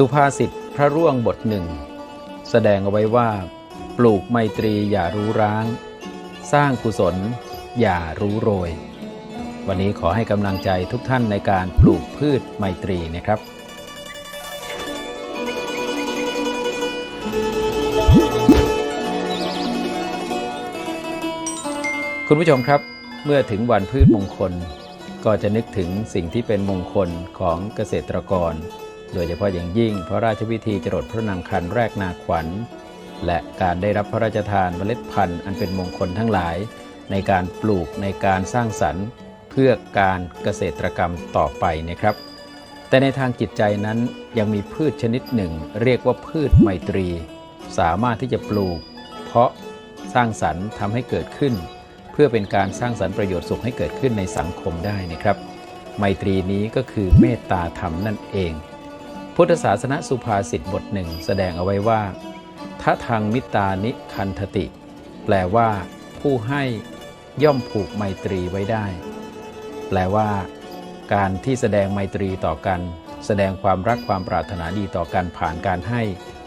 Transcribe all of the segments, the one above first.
สุภาษิตพระร่วงบทหนึ่ง แสดงเอาไว้ว่า ปลูกไมตรีอย่ารู้ร้าง สร้างกุศลอย่ารู้โรย วันนี้ขอให้กำลังใจทุกท่านในการปลูกพืชไมตรีนะครับคุณผู้ชมครับเมื่อถึงวันพืชมงคล ก็จะนึกถึงสิ่งที่เป็นมงคลของเกษตรกร โดยเฉพาะอย่างยิ่งพระราชพิธีจรดพระนางคันแรกนาขวัญ และการได้รับพระราชทานเมล็ดพันธุ์อันเป็นมงคลทั้งหลาย ในการปลูกในการสร้างสรรค์ เพื่อการเกษตรกรรมต่อไปนะครับ แต่ในทางจิตใจนั้นยังมีพืชชนิดหนึ่ง เรียกว่าพืชไมตรี สามารถที่จะปลูก เพาะสร้างสรรค์ทำให้เกิดขึ้น เพื่อเป็นการสร้างสรรค์ประโยชน์สุขให้เกิดขึ้นในสังคมได้นะครับ ไมตรีนี้ก็คือเมตตาธรรมนั่นเอง พุทธศาสนสุภาษิตบทหนึ่งแสดงเอาไว้ว่าทะทางมิตานิคันทติ แปลว่าผู้ให้ย่อมผูกไมตรีไว้ได้ แปลว่า การที่แสดงไมตรีต่อกัน แสดงความรักความปรารถนาดีต่อกันผ่านการให้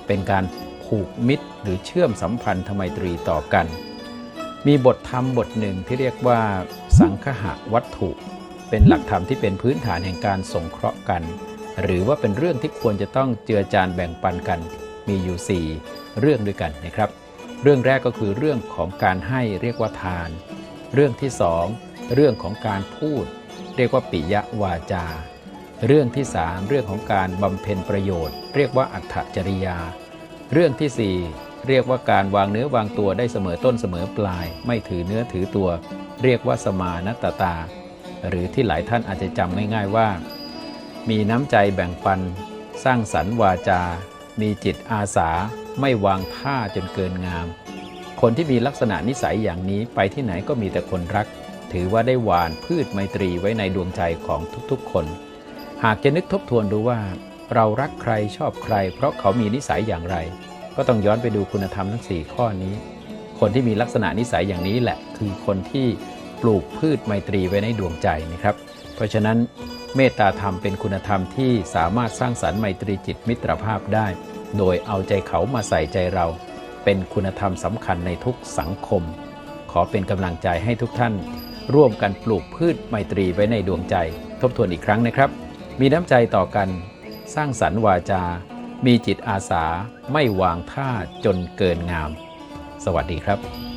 เป็นการผูกมิตรหรือเชื่อมสัมพันธไมตรีต่อกัน มีบทธรรมบทหนึ่งที่เรียกว่า สังคหะวัตถุ เป็นหลักธรรมที่เป็นพื้นฐานแห่งการสงเคราะห์กัน หรือว่าเป็นเรื่องที่ควรจะต้องเจือจานแบ่งปันกัน มีอยู่ 4 เรื่องด้วยกันนะครับ เรื่องแรกก็คือเรื่องของการให้เรียกว่าทาน เรื่องที่สองเรื่องของการพูด เรียกว่าปิยวาจา เรื่องที่สามเรื่องของการบำเพ็ญประโยชน์ เรียกว่าอัตถจริยา เรื่องที่สี่เรียกว่าการวางเนื้อวางตัวได้เสมอต้นเสมอปลาย ไม่ถือเนื้อถือตัว เรียกว่าสมานตตา หรือที่หลายท่านอาจจะจำง่าย ๆว่า มีน้ำใจแบ่งปัน สร้างสรรค์วาจา มีจิตอาสาไม่วางท่าจนเกินงาม คนที่มีลักษณะนิสัยอย่างนี้ไปที่ไหนก็มีแต่คนรัก ถือว่าได้หวานพืชไมตรีไว้ในดวงใจของทุกๆคน หากจะนึกทบทวนดูว่า เรารักใครชอบใคร เพราะเขามีนิสัยอย่างไร ก็ต้องย้อนไปดูคุณธรรมทั้ง 4 ข้อนี้ คนที่มีลักษณะนิสัยอย่างนี้แหละ คือคนที่ปลูกพืชไมตรีไว้ในดวงใจนะครับ เพราะฉะนั้นเมตตาธรรมเป็นคุณธรรมที่สามารถสร้างสรรค์ไมตรีจิตมิตรภาพได้ โดยเอาใจเขามาใส่ใจเรา เป็นคุณธรรมสำคัญในทุกสังคม ขอเป็นกำลังใจให้ทุกท่าน ร่วมกันปลูกพืชไมตรีไว้ในดวงใจ ทบทวนอีกครั้งนะครับ มีน้ำใจต่อกัน สร้างสรรค์วาจา มีจิตอาสาไม่วางท่าจนเกินงาม สวัสดีครับ